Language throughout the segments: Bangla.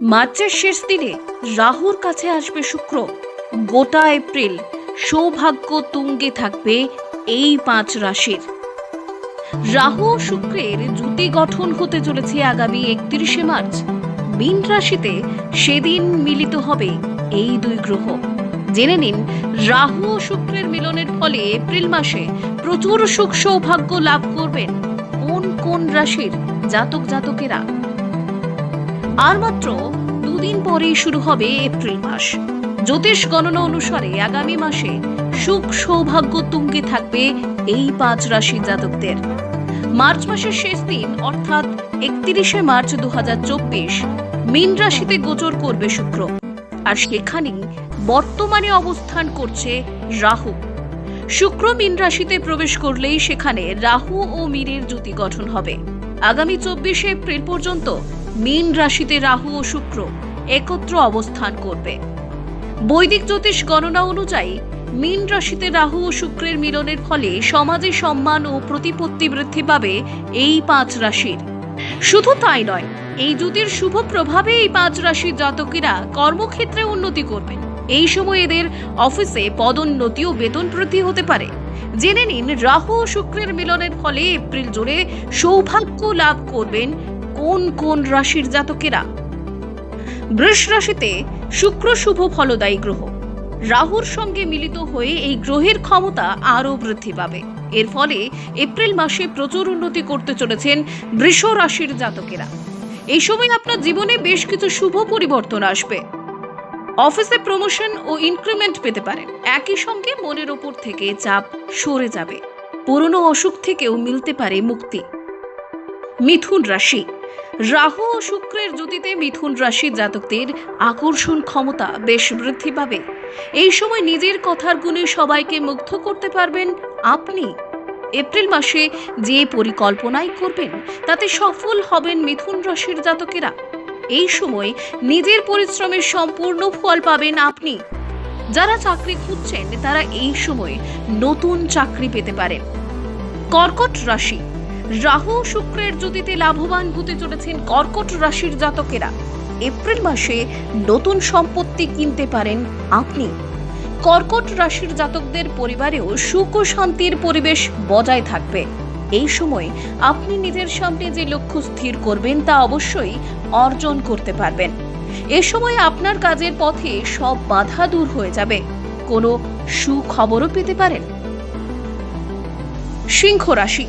মার্চের শেষ দিনে রাহুর কাছে আসবে শুক্র। গোটা এপ্রিল সৌভাগ্য তুঙ্গে থাকবে এই পাঁচ রাশির। রাহু ও শুক্রের জুতি গঠন হতে চলেছে আগামী একত্রিশে মার্চ। মীন রাশিতে সেদিন মিলিত হবে এই দুই গ্রহ। জেনে নিন, রাহু ও শুক্রের মিলনের ফলে এপ্রিল মাসে প্রচুর সুখ সৌভাগ্য লাভ করবেন কোন কোন রাশির জাতক জাতকেরা আর মাত্র দুদিন পরেই শুরু হবে এপ্রিল মাস। জ্যোতিষ গণনা অনুসারে আগামী মাসে সুখ সৌভাগ্য তুঙ্গে থাকবে এই পাঁচ রাশি জাতকদের। মার্চ মাসের শেষ দিন, অর্থাৎ একত্রিশে মার্চ দু মীন রাশিতে গোচর করবে শুক্র। আর সেখানেই বর্তমানে অবস্থান করছে রাহু। শুক্র মীন রাশিতে প্রবেশ করলেই সেখানে রাহু ও মীরের জ্যোতি গঠন হবে। আগামী চব্বিশে এপ্রিল পর্যন্ত মীন রাশিতে রাহু ও শুক্র একত্র অবস্থান করবে। বৈদিক জ্যোতিষ গণনা অনুযায়ী, মীন রাশিতে রাহু ও শুক্রের মিলনের ফলে সমাজে সম্মান ও প্রতিপত্তি বৃদ্ধি পাবে এই পাঁচ রাশির। শুধু তাই নয়, এই জ্যোতির শুভ প্রভাবে এই পাঁচ রাশির জাতকেরা কর্মক্ষেত্রে উন্নতি করবেন। এই সময় এদের অফিসে পদোন্নতি ও বেতন বৃদ্ধি হতে পারে। জেনে নিন, রাহু ও শুক্রের মিলনের ফলে এপ্রিল জুড়ে সৌভাগ্য লাভ করবেন কোন কোন রাশির জাতকেরা? বৃষ রাশিতে শুক্র শুভ ফলদায়ী গ্রহ। রাহুর সঙ্গে মিলিত হয়ে এই গ্রহের ক্ষমতা আরও বৃদ্ধি পাবে। এর ফলে এপ্রিল মাসে প্রচুর উন্নতি করতে চলেছেন বৃষ রাশির জাতকেরা। এই সময় আপনার জীবনে বেশ কিছু শুভ পরিবর্তন আসবে। অফিসে প্রমোশন ও ইনক্রিমেন্ট পেতে পারেন। একই সঙ্গে মনের ওপর থেকে চাপ সরে যাবে। পুরনো অসুখ থেকেও মিলতে পারে মুক্তি। মিথুন রাশি রাহু ও শুক্রের জ্যোতিতে মিথুন রাশির জাতকদের আকর্ষণ ক্ষমতা বেশ বৃদ্ধি পাবে। এই সময় নিজের কথার গুণে সবাইকে মুগ্ধ করতে পারবেন আপনি। এপ্রিল মাসে যে পরিকল্পনাই করবেন, তাতে সফল হবেন মিথুন রাশির জাতকেরা। এই সময় নিজের পরিশ্রমের সম্পূর্ণ ফল পাবেন আপনি। যারা চাকরি খুঁজছেন, তারা এই সময় নতুন চাকরি পেতে পারেন। কর্কট রাশি রাহু শুক্রের জ্যোতিতে লাভবান হতে চলেছেন কর্কট রাশির জাতকেরা। এপ্রিল মাসে নতুন সম্পত্তি কিনতে পারেন আপনি। কর্কট রাশির জাতকদের পরিবারেও সুখ ও শান্তির পরিবেশ বজায় থাকবে। এই সময় আপনি নিজের সামনে যে লক্ষ্য স্থির করবেন তা অবশ্যই অর্জন করতে পারবেন। এ সময় আপনার কাজের পথে সব বাধা দূর হয়ে যাবে। কোনো সুখবরও পেতে পারেন। সিংহ রাশি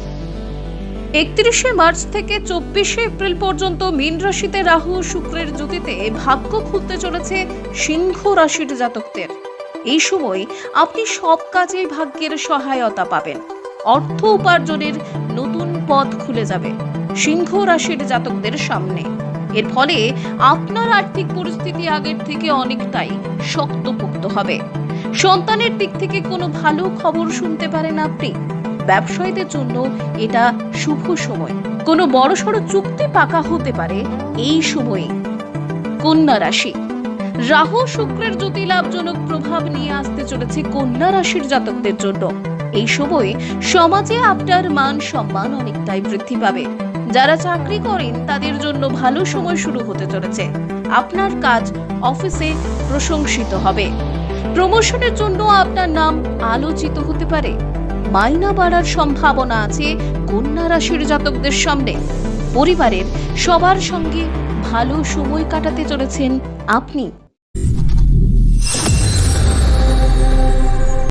একত্রিশে মার্চ থেকে চব্বিশে এপ্রিল পর্যন্ত মীন রাশিতে রাহু শুক্রের জ্যোতিতে ভাগ্য খুলতে চলেছে সিংহ রাশির জাতকদের। এই সময় আপনি সব কাজে ভাগ্যের সহায়তা পাবেন। অর্থ উপার্জনের নতুন পথ খুলে যাবে সিংহ রাশির জাতকদের সামনে। এর ফলে আপনার আর্থিক পরিস্থিতি আগের থেকে অনেকটাই শক্তপোক্ত হবে। সন্তানের দিক থেকে কোনো ভালো খবর শুনতে পারেন আপনি। ব্যবসায়ীদের জন্য এটা শুভ সময়। কোনো বড়সড় চুক্তি পাকা হতে পারে এই সময়ে। কন্যা রাশি। রাহু শুক্রের জ্যোতি লাভজনক প্রভাব নিয়ে আসতে চলেছে কন্যা রাশির জাতকদের জন্য। এই সময়ে সমাজে আপনার মান সম্মান অনেকটাই বৃদ্ধি পাবে। যারা চাকরি করেন, তাদের জন্য ভালো সময় শুরু হতে চলেছে। আপনার কাজ অফিসে প্রশংসিত হবে। প্রমোশনের জন্য আপনার নাম আলোচিত হতে পারে। মাইনা বাড়ার সম্ভাবনা আছে কন্যা রাশির জাতকদের সামনে। পরিবারের সবার সঙ্গে ভালো সময় কাটাতে চলেছেন আপনি।